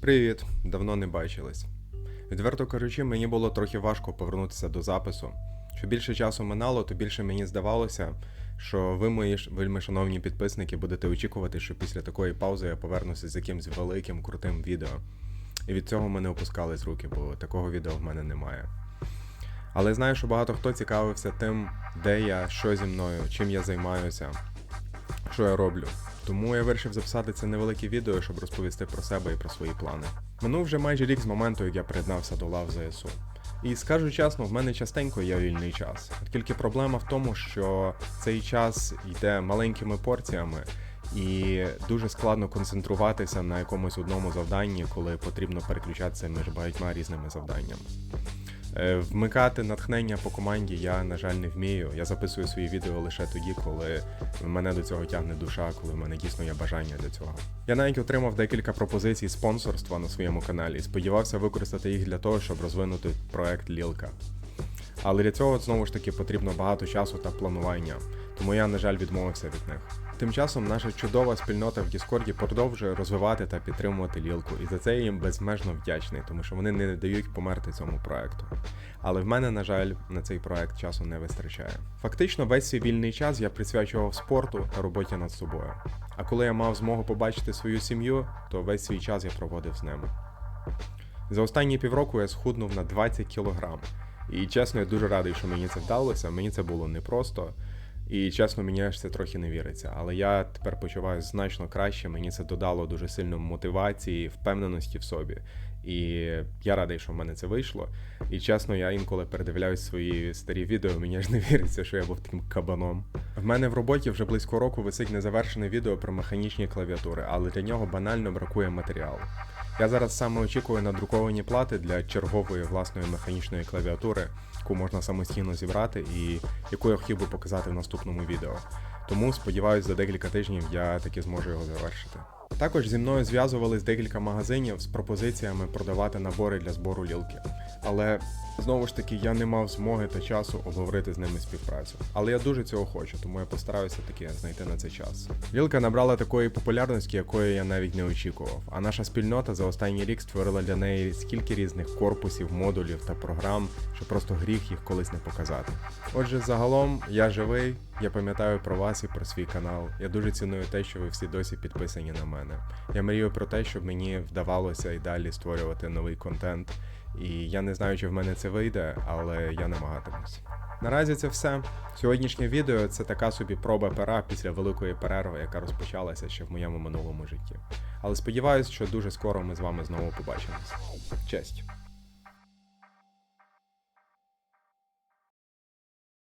Привіт, давно не бачились. Відверто кажучи, мені було трохи важко повернутися до запису. Що більше часу минало, то більше мені здавалося, що ви, мої вельми шановні підписники, будете очікувати, що після такої паузи я повернуся з якимсь великим крутим відео. І від цього ми не опускали з руки, бо такого відео в мене немає. Але знаю, що багато хто цікавився тим, де я, що зі мною, чим я займаюся, що я роблю. Тому я вирішив записати це невелике відео, щоб розповісти про себе і про свої плани. Минув вже майже рік з моменту, як я приєднався до лав ЗСУ. І скажу чесно, в мене частенько є вільний час. Тільки проблема в тому, що цей час йде маленькими порціями, і дуже складно концентруватися на якомусь одному завданні, коли потрібно переключатися між багатьма різними завданнями. Е, Вмикати натхнення по команді я, на жаль, не вмію. Я записую свої відео лише тоді, коли мене до цього тягне душа, коли в мене дійсно є бажання для цього. Я навіть отримав декілька пропозицій спонсорства на своєму каналі і сподівався використати їх для того, щоб розвинути проект Лілка. Але для цього знову ж таки потрібно багато часу та планування, тому я, на жаль, відмовився від них. Тим часом наша чудова спільнота в Діскорді продовжує розвивати та підтримувати лілку, і за це я їм безмежно вдячний, тому що вони не дають померти цьому проекту. Але в мене, на жаль, на цей проект часу не вистачає. Фактично, весь свій вільний час я присвячував спорту та роботі над собою. А коли я мав змогу побачити свою сім'ю, то весь свій час я проводив з ними. За останні півроку я схуднув на 20 кілограм. І чесно, я дуже радий, що мені це вдалося. Мені це було непросто. І чесно, мені аж це трохи не віриться. Але я тепер почуваюся значно краще. Мені це додало дуже сильно мотивації, впевненості в собі. І я радий, що в мене це вийшло. І чесно, я інколи передивляюсь свої старі відео, мені аж не віриться, що я був таким кабаном. В мене в роботі вже близько року висить незавершене відео про механічні клавіатури, але для нього банально бракує матеріалу. Я зараз саме очікую на друковані плати для чергової власної механічної клавіатури, яку можна самостійно зібрати і яку я хотів би показати в наступному відео. Тому сподіваюся, за декілька тижнів я таки зможу його завершити. Також зі мною зв'язувались декілька магазинів з пропозиціями продавати набори для збору лілки. Але знову ж таки я не мав змоги та часу обговорити з ними співпрацю. Але я дуже цього хочу, тому я постараюся таки знайти на це час. Лілка набрала такої популярності, якої я навіть не очікував. А наша спільнота за останній рік створила для неї скільки різних корпусів, модулів та програм, що просто гріх їх колись не показати. Отже, загалом я живий, я пам'ятаю про вас і про свій канал. Я дуже ціную те, що ви всі досі підписані на мене. Я мрію про те, щоб мені вдавалося і далі створювати новий контент. І я не знаю, чи в мене це вийде, але я намагатимусь. Наразі це все. Сьогоднішнє відео це така собі проба пера після великої перерви, яка розпочалася ще в моєму минулому житті. Але сподіваюся, що дуже скоро ми з вами знову побачимось. Честь!